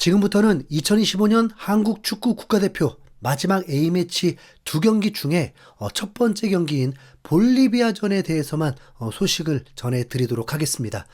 지금부터는 2025년 한국 축구 국가대표 마지막 A매치 두 경기 중에 어, 첫 번째 경기인 볼리비아전에 대해서만 어, 소식을 전해드리도록 하겠습니다.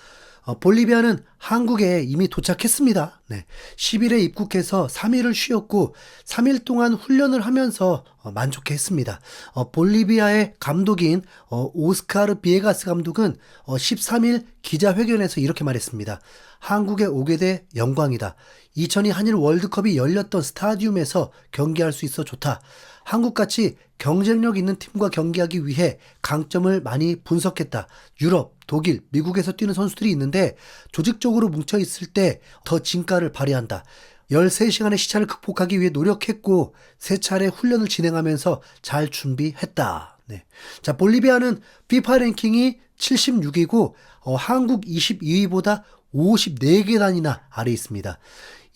어, 볼리비아는 한국에 이미 도착했습니다. 네. 10일에 입국해서 3일을 쉬었고 3일 동안 훈련을 하면서 어, 만족해 했습니다. 어, 볼리비아의 감독인 어, 오스카르 비에가스 감독은 어, 13일 기자회견에서 이렇게 말했습니다. 한국에 오게 돼 영광이다. 2002 한일 월드컵이 열렸던 스타디움에서 경기할 수 있어 좋다. 한국같이 경쟁력 있는 팀과 경기하기 위해 강점을 많이 분석했다. 유럽, 독일, 미국에서 뛰는 선수들이 있는데 조직적으로 뭉쳐 있을 때 더 진가를 발휘한다. 13시간의 시차를 극복하기 위해 노력했고 세 차례 훈련을 진행하면서 잘 준비했다. 네. 자, 볼리비아는 FIFA 랭킹이 76위고 어, 한국 22위보다 54계단이나 아래 있습니다.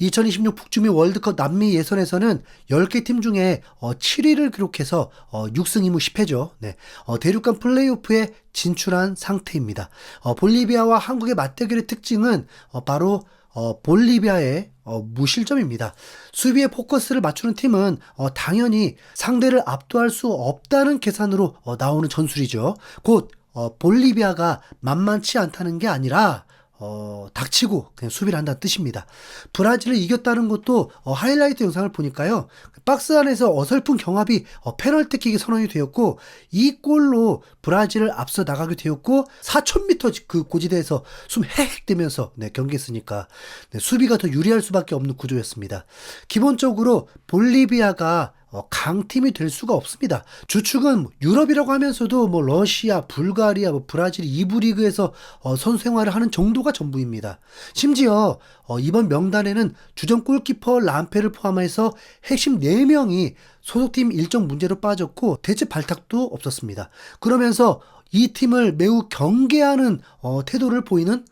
2026 북중미 월드컵 남미 예선에서는 10개 팀 중에 어, 7위를 기록해서 어, 6승 2무 10패죠. 네. 어, 대륙간 플레이오프에 진출한 상태입니다. 어, 볼리비아와 한국의 맞대결의 특징은 어, 바로 어, 볼리비아의 어, 무실점입니다. 수비에 포커스를 맞추는 팀은 어, 당연히 상대를 압도할 수 없다는 계산으로 어, 나오는 전술이죠. 곧 어, 볼리비아가 만만치 않다는 게 아니라 어, 닥치고 그냥 수비를 한다는 뜻입니다. 브라질을 이겼다는 것도 어, 하이라이트 영상을 보니까요. 박스 안에서 어설픈 경합이 어, 페널티킥이 선언이 되었고 이 골로 브라질을 앞서 나가게 되었고 4,000m 그 고지대에서 숨 헤헥 되면서 네, 경기했으니까 네, 수비가 더 유리할 수밖에 없는 구조였습니다. 기본적으로 볼리비아가 어, 강팀이 될 수가 없습니다. 주축은 유럽이라고 하면서도 뭐 러시아, 불가리아, 뭐 브라질 2부 리그에서 어, 선수 생활을 하는 정도가 전부입니다. 심지어 어, 이번 명단에는 주전 골키퍼 람페를 포함해서 핵심 4명이 소속팀 일정 문제로 빠졌고 대체 발탁도 없었습니다. 그러면서 이 팀을 매우 경계하는 어, 태도를 보이는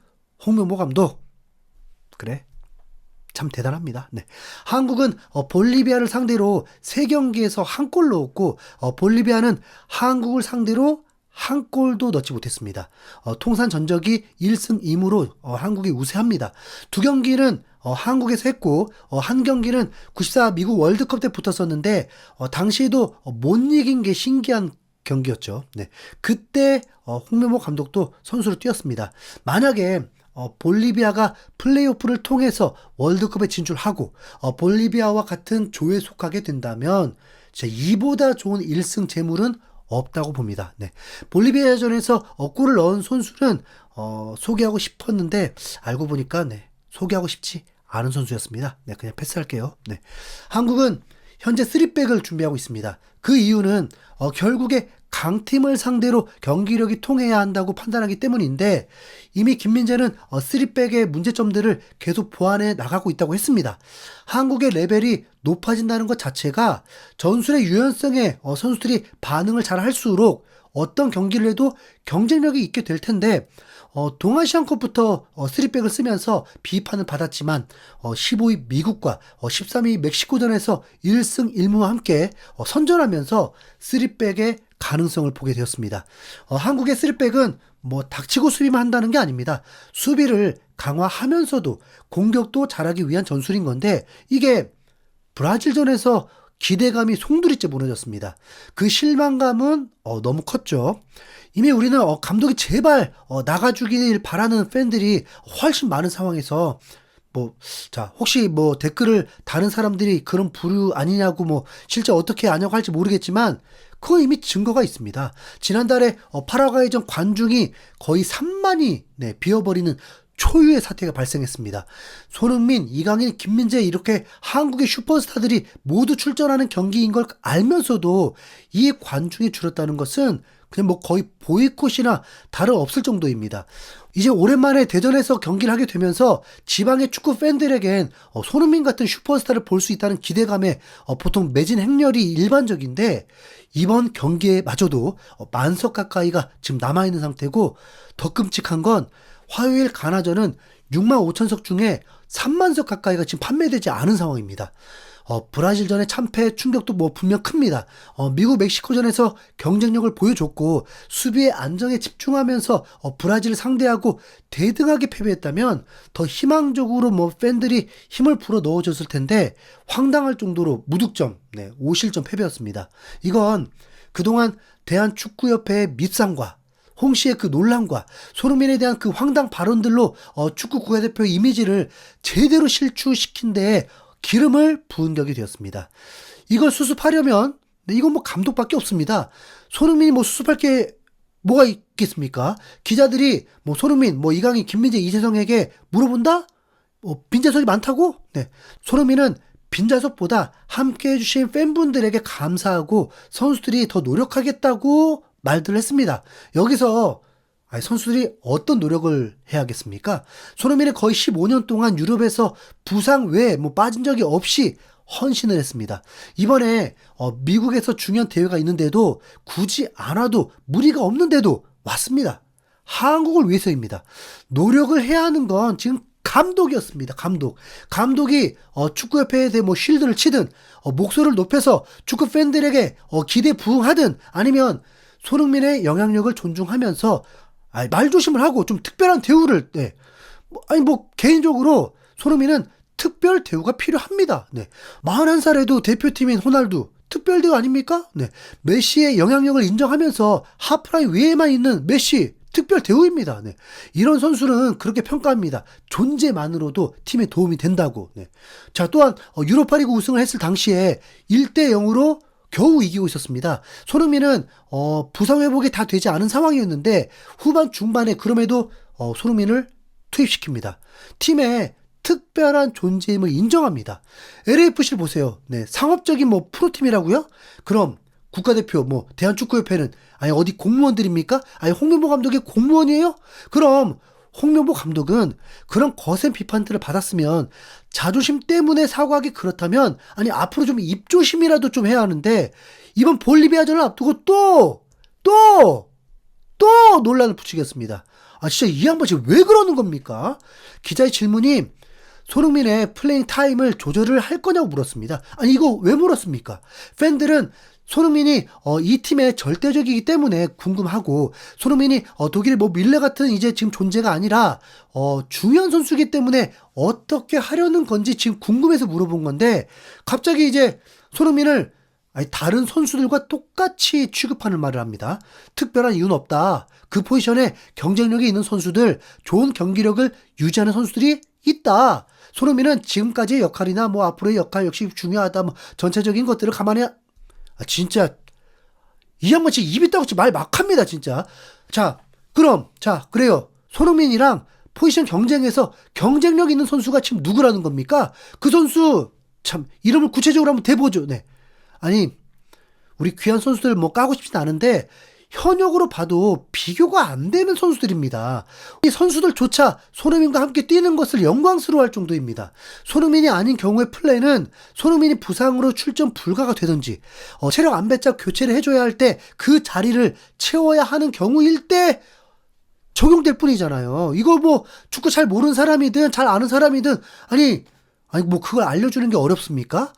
홍명보 감독. 그래. 참 대단합니다. 네. 한국은 어, 볼리비아를 상대로 세 경기에서 한 골 넣었고 어, 볼리비아는 한국을 상대로 한 골도 넣지 못했습니다. 어, 통산 전적이 1승 2무로 어, 한국이 우세합니다. 두 경기는 어, 한국에서 했고 어, 한 경기는 94 미국 월드컵 때 붙었었는데 어, 당시에도 어, 못 이긴 게 신기한 경기였죠. 네. 그때 어, 홍명보 감독도 선수로 뛰었습니다. 만약에 어, 볼리비아가 플레이오프를 통해서 월드컵에 진출하고 어, 볼리비아와 같은 조에 속하게 된다면 진짜 이보다 좋은 1승 재물은 없다고 봅니다. 네. 볼리비아전에서 어, 골을 넣은 선수는 어, 소개하고 싶었는데 알고 보니까 네, 소개하고 싶지 않은 선수였습니다. 네, 그냥 패스할게요. 네. 한국은 현재 3백을 준비하고 있습니다. 그 이유는 어, 결국에 강팀을 상대로 경기력이 통해야 한다고 판단하기 때문인데 이미 김민재는 어, 3백의 문제점들을 계속 보완해 나가고 있다고 했습니다. 한국의 레벨이 높아진다는 것 자체가 전술의 유연성에 어, 선수들이 반응을 잘 할수록 어떤 경기를 해도 경쟁력이 있게 될 텐데 어, 동아시안컵부터 어, 3백을 쓰면서 비판을 받았지만 어, 15위 미국과 어, 13위 멕시코전에서 1승 1무와 함께 어, 선전하면서 3백의 가능성을 보게 되었습니다. 어, 한국의 3백은 뭐 닥치고 수비만 한다는 게 아닙니다. 수비를 강화하면서도 공격도 잘하기 위한 전술인 건데 이게 브라질전에서 기대감이 송두리째 무너졌습니다. 그 실망감은 어, 너무 컸죠. 이미 우리는 어, 감독이 제발 어, 나가주길 바라는 팬들이 훨씬 많은 상황에서 뭐, 자, 혹시 뭐 댓글을 다른 사람들이 그런 부류 아니냐고 뭐 실제 어떻게 아냐고 할지 모르겠지만 그건 이미 증거가 있습니다. 지난달에 어, 파라과이전 관중이 거의 3만이 네, 비어버리는 초유의 사태가 발생했습니다. 손흥민, 이강인, 김민재 이렇게 한국의 슈퍼스타들이 모두 출전하는 경기인 걸 알면서도 이 관중이 줄었다는 것은 그냥 뭐 거의 보이콧이나 다름없을 정도입니다. 이제 오랜만에 대전에서 경기를 하게 되면서 지방의 축구 팬들에겐 어, 손흥민 같은 슈퍼스타를 볼 수 있다는 기대감에 어, 보통 매진 행렬이 일반적인데 이번 경기에 마저도 어, 만석 가까이가 지금 남아있는 상태고 더 끔찍한 건 화요일 가나전은 6만 5천석 중에 3만 석 가까이가 지금 판매되지 않은 상황입니다. 어, 브라질전의 참패 충격도 뭐 분명 큽니다. 어, 미국 멕시코전에서 경쟁력을 보여줬고 수비의 안정에 집중하면서 어, 브라질을 상대하고 대등하게 패배했다면 더 희망적으로 뭐 팬들이 힘을 불어 넣어줬을 텐데 황당할 정도로 무득점, 네, 5실점 패배였습니다. 이건 그동안 대한축구협회의 밉상과 홍 씨의 그 논란과 손흥민에 대한 그 황당 발언들로 어, 축구 국가대표 이미지를 제대로 실추시킨 데에 기름을 부은 격이 되었습니다. 이걸 수습하려면 네, 이건 뭐 감독밖에 없습니다. 손흥민이 뭐 수습할 게 뭐가 있겠습니까? 기자들이 뭐 손흥민, 뭐 이강인, 김민재, 이재성에게 물어본다? 뭐 빈자석이 많다고? 네. 손흥민은 빈자석보다 함께 해주신 팬분들에게 감사하고 선수들이 더 노력하겠다고 말들을 했습니다. 여기서 선수들이 어떤 노력을 해야겠습니까? 손흥민은 거의 15년 동안 유럽에서 부상 외에 뭐 빠진 적이 없이 헌신을 했습니다. 이번에 어, 미국에서 중요한 대회가 있는데도 굳이 안 와도 무리가 없는데도 왔습니다. 한국을 위해서입니다. 노력을 해야 하는 건 지금 감독이었습니다. 감독. 감독이 어, 축구협회에 대해 뭐 쉴드를 치든 어, 목소리를 높여서 축구 팬들에게 어, 기대 부응하든 아니면 손흥민의 영향력을 존중하면서 아니, 말조심을 하고 좀 특별한 대우를 네. 뭐, 아니 뭐 개인적으로 손흥민은 특별 대우가 필요합니다. 네. 41살에도 대표팀인 호날두 특별 대우 아닙니까? 네. 메시의 영향력을 인정하면서 하프라인 위에만 있는 메시 특별 대우입니다. 네. 이런 선수는 그렇게 평가합니다. 존재만으로도 팀에 도움이 된다고. 네. 자, 또한 어, 유로파리그 우승을 했을 당시에 1대 0으로 겨우 이기고 있었습니다. 손흥민은 어, 부상 회복이 다 되지 않은 상황이었는데 후반 중반에 그럼에도 어, 손흥민을 투입시킵니다. 팀에 특별한 존재임을 인정합니다. LAFC를 보세요. 네, 상업적인 뭐 프로팀이라고요? 그럼 국가대표 뭐 대한축구협회는 아니 어디 공무원들입니까? 아니 홍명보 감독이 공무원이에요? 그럼 홍명보 감독은 그런 거센 비판들을 받았으면 자존심 때문에 사과하기 그렇다면 아니 앞으로 좀 입조심이라도 좀 해야 하는데 이번 볼리비아전을 앞두고 또 또, 또 논란을 붙이겠습니다. 아 진짜 이 양반 지금 왜 그러는 겁니까? 기자의 질문이 손흥민의 플레잉 타임을 조절을 할 거냐고 물었습니다. 아니 이거 왜 물었습니까? 팬들은 손흥민이 어, 이 팀의 절대적이기 때문에 궁금하고 손흥민이 어, 독일의 뭐 밀레 같은 이제 지금 존재가 아니라 어, 중요한 선수이기 때문에 어떻게 하려는 건지 지금 궁금해서 물어본 건데 갑자기 이제 손흥민을 아니, 다른 선수들과 똑같이 취급하는 말을 합니다. 특별한 이유는 없다. 그 포지션에 경쟁력이 있는 선수들, 좋은 경기력을 유지하는 선수들이 있다. 손흥민은 지금까지의 역할이나 뭐 앞으로의 역할 역시 중요하다. 뭐 전체적인 것들을 감안해 아, 진짜 이 양반 진짜 입이 따고 말 막합니다 진짜. 자 그럼 자 그래요 손흥민이랑 포지션 경쟁에서 경쟁력 있는 선수가 지금 누구라는 겁니까? 그 선수 참 이름을 구체적으로 한번 대보죠. 네 아니 우리 귀한 선수들 뭐 까고 싶진 않은데 현역으로 봐도 비교가 안 되는 선수들입니다. 이 선수들조차 손흥민과 함께 뛰는 것을 영광스러워할 정도입니다. 손흥민이 아닌 경우의 플레이는 손흥민이 부상으로 출전 불가가 되든지 어, 체력 안 배짝 교체를 해줘야 할 때 그 자리를 채워야 하는 경우일 때 적용될 뿐이잖아요. 이거 뭐 축구 잘 모르는 사람이든 잘 아는 사람이든 아니 아니 뭐 그걸 알려주는 게 어렵습니까?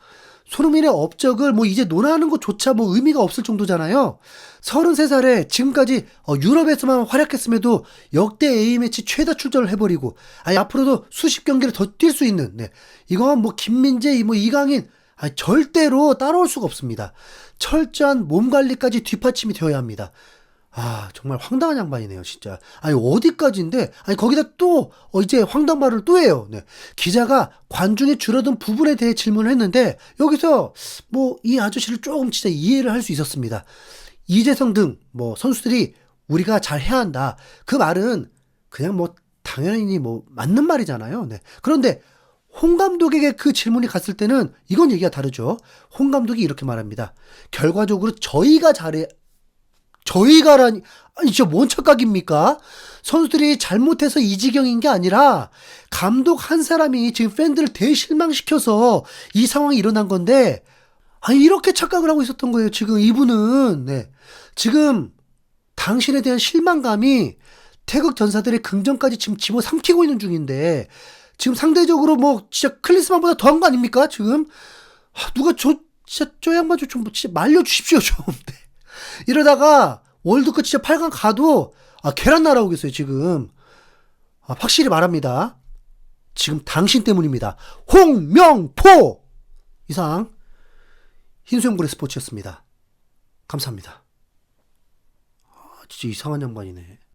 손흥민의 업적을 뭐 이제 논하는 것조차 뭐 의미가 없을 정도잖아요. 33살에 지금까지 어, 유럽에서만 활약했음에도 역대 A매치 최다 출전을 해버리고 아니 앞으로도 수십 경기를 더 뛸 수 있는 네. 이건 뭐 김민재 뭐 이강인 아니, 절대로 따라올 수가 없습니다. 철저한 몸 관리까지 뒷받침이 되어야 합니다. 아, 정말 황당한 양반이네요, 진짜. 아니, 어디까지인데, 아니, 거기다 또, 어, 이제 황당 말을 또 해요. 네. 기자가 관중이 줄어든 부분에 대해 질문을 했는데, 여기서, 뭐, 이 아저씨를 조금 진짜 이해를 할 수 있었습니다. 이재성 등, 뭐, 선수들이 우리가 잘 해야 한다. 그 말은 그냥 뭐, 당연히 뭐, 맞는 말이잖아요. 네. 그런데, 홍 감독에게 그 질문이 갔을 때는 이건 얘기가 다르죠. 홍 감독이 이렇게 말합니다. 결과적으로 저희가 잘해, 저희가라니, 아니, 진짜 뭔 착각입니까? 선수들이 잘못해서 이 지경인 게 아니라, 감독 한 사람이 지금 팬들을 대실망시켜서 이 상황이 일어난 건데, 아니, 이렇게 착각을 하고 있었던 거예요, 지금 이분은. 네. 지금, 당신에 대한 실망감이 태극 전사들의 긍정까지 지금 집어 삼키고 있는 중인데, 지금 상대적으로 뭐, 진짜 클리스만보다 더한 거 아닙니까, 지금? 아, 누가 저 진짜 저 양반 좀 진짜 말려주십시오 좀. 네. 이러다가 월드컵 진짜 8강 가도 아, 계란 날아오겠어요 지금. 아, 확실히 말합니다. 지금 당신 때문입니다. 홍명포 이상 흰수염고래 스포츠였습니다. 감사합니다. 아, 진짜 이상한 양반이네.